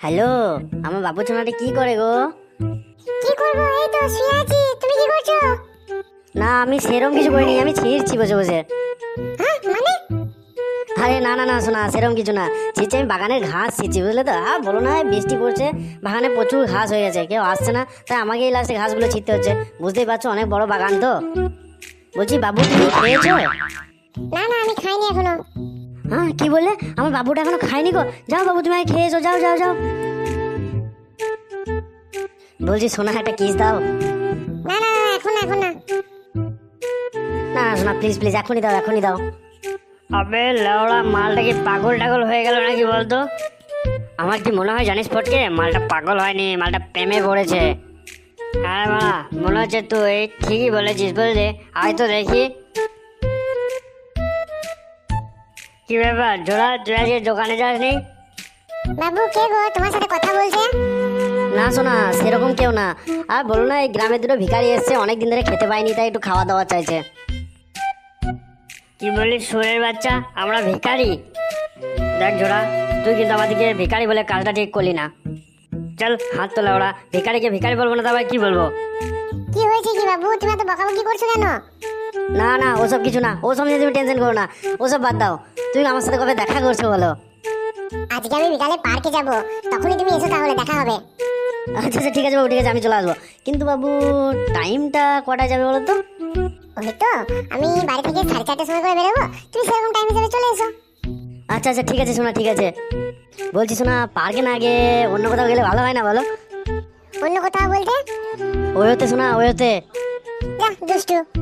Hello আমার বাবু সোনাটা কি করে গো? কি করব? এই তো শুয়ে আছি। তুমি কি করছ? না আমি সেরকম কিছু করিনি আমি ছিঁড়ছি বসে বসে। হ্যাঁ মানে? আরে না না না শোনা সেরকম কিছু না। ছিঁড়ছি আমি বাগানের ঘাস ছিঁড়ছি বুঝলে তো? আর বলো না বৃষ্টি পড়ছে বাগানে প্রচুর ঘাস হয়ে গেছে কেউ আসছে না। তাই আমাকেই লাস্টে ঘাসগুলো ছিঁড়তে হচ্ছে। বুঝতেই পারছ অনেক বড় বাগান তো। বলছি বাবু তুমি খেয়েছো? না না আমি খাইনি এখনও। হ্যাঁ কি বললে? আমার বাবুটা এখনও খায়নি গো। যাও বাবু তুমি খেয়েছো যাও যাও যাও। বলছি সোনা একটা কিস দাও। না না এখন না এখন না। না না শোনা প্লিজ প্লিজ এখনই দাও এখনই দাও। আবে লেওড়া মালটা কি পাগল টাগল হয়ে গেল নাকি বলতো? আমার কি মনে হয় জানিস ফটকে? মালটা পাগল হয়নি মালটা প্রেমে পড়েছে। হ্যাঁ মা মনে হচ্ছে তুই ঠিকই বলেছিস বুঝলি? আয় তো দেখি। কি ব্যাপার? জোড়া তুই আজকে দোকানে যাসনি? বাবু কে গো? তোমার সাথে কথা বলছে? না শোনা সেরকম কেউ না। আর বলো না এই গ্রামে দুটো ভিখারি এসছে অনেক দিন ধরে খেতে পাইনি তাই একটু খাওয়া দাওয়া চাইছে। কি বলিস সুরের বাচ্চা? আমরা ভিখারি। দেখ জোড়া তুই কিন্তু আমাদেরকে ভিখারি বলে কাজটা ঠিক করলি না। চল হাত তোলা ওরা। ভিখারিকে ভিখারি বলব না তবে কি বলব? কি হয়েছে কি বাবু? তুমি এত বকাবকি করছ কেন? না না ওসব কিছু না। ওসব নিয়ে তুমি টেনশন করো না। ওসব বাদ দাও। তুমি আমার সাথে কবে দেখা করছ বলো? আজকে আমি বিকালে পার্কে যাব। তখনই তুমি এসো তাহলে দেখা হবে। আচ্ছা আচ্ছা ঠিক আছে বাবু ঠিক আছে আমি চলে আসব। কিন্তু বাবু টাইমটা কটায় যাবে বলো তো? ওই তো আমি বাড়ি থেকে সাড়ে চারটার সময় করে বেরোবো। তুমি সেরকম টাইম হিসেবে চলে এসো। আচ্ছা আচ্ছা ঠিক আছে শোনা ঠিক আছে। বলছি শোনা পার্কে না আগে অন্য কোথাও গেলে ভালো হয় না বলো? অন্য কোথাও বলতে? ওই হতে শোনা ওই হতে যা দুষ্টু।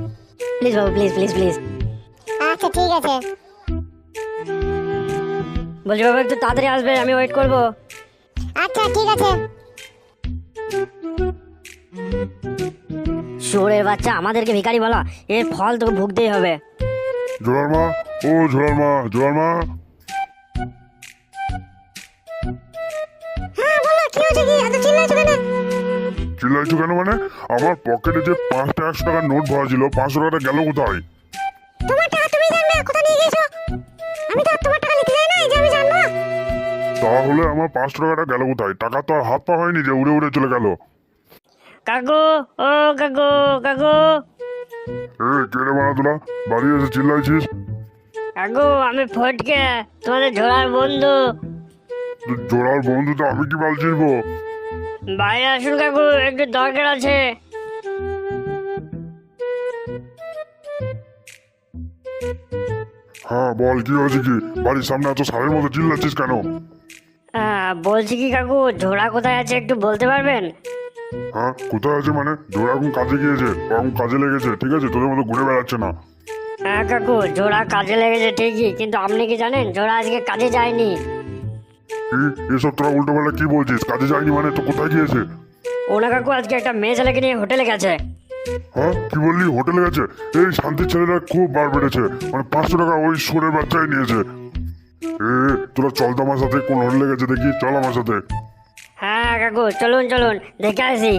Please Babu please please please আচ্ছা ঠিক আছে। বলছি বাবু একটু তাড়াতাড়ি আসবে আমি ওয়েট করব। আচ্ছা ঠিক আছে। শুয়োরের বাচ্চা আমাদেরকে ভিখারি বলা এর ফল তোকে ভুগতেই হবে। জোড়ার মা ও জোড়ার মা জোড়ার মা চিল্লাইছো কেন মানে? আমার পকেটে যে পাঁচটা একশো টাকার নোট ভরা ছিল পাঁচশো টাকাটা গেল কোথায়? তোমার টাকা তুমি জানবে কোথা নিয়ে গেছো? আমি তো তোমার টাকা নিতে যাই না এই যে আমি জানব। তাহলে আমার পাঁচশো টাকাটা গেল কোথায়? টাকা তো আর হাত পা হয়নি যে উড়ে উড়ে চলে গেল। কাকু ও কাকু কাকু। এ কে রে মানা তোরা বাড়ি এসে চিল্লাইছিস? কাকু আমি ফটকে তোমাদের ঝোড়ার বন্ধু। জোড়ার বন্ধু তো আমি কি বলছিস গো? বাইরে আসুন কাকু একটু দরকার আছে। হ্যাঁ বল কি হয়েছে কি? বাড়ির সামনে এত সারের মতো চিল্লাচ্ছিস কেন? আহ, বলছি কি কাকু ঝোড়া কোথায় আছে একটু বলতে পারবেন? হ্যাঁ কোথায় আছে মানে? জোড়া এখন কাজে গিয়েছে ও এখন কাজে লেগেছে ঠিক আছে? তোদের মতো ঘুরে বেড়াচ্ছে না। হ্যাঁ কাকু জোড়া কাজে লেগেছে ঠিকই কিন্তু আপনি কি জানেন জোড়া আজকে কাজে যায়নি? এসব তোরা উল্টো পাল্টা কি বলছিস? কাজে যায়নি মানে? তো কোথায় গিয়েছে? ওনা কাকু আজকে একটা মেয়ে ছেলেকে নিয়ে হোটেলে গেছে। হ্যাঁ? কি বললি? হোটেলে গেছে? এই শান্তির ছেলেরা খুব বার বেড়েছে মানে পাঁচশো টাকা ওই সোরের বাচ্চাই নিয়েছে। এ তোরা চল তো আমার সাথে কোন হোটেলে গেছে দেখি চল আমার সাথে। হ্যাঁ কাকু চলুন চলুন দেখে আসি।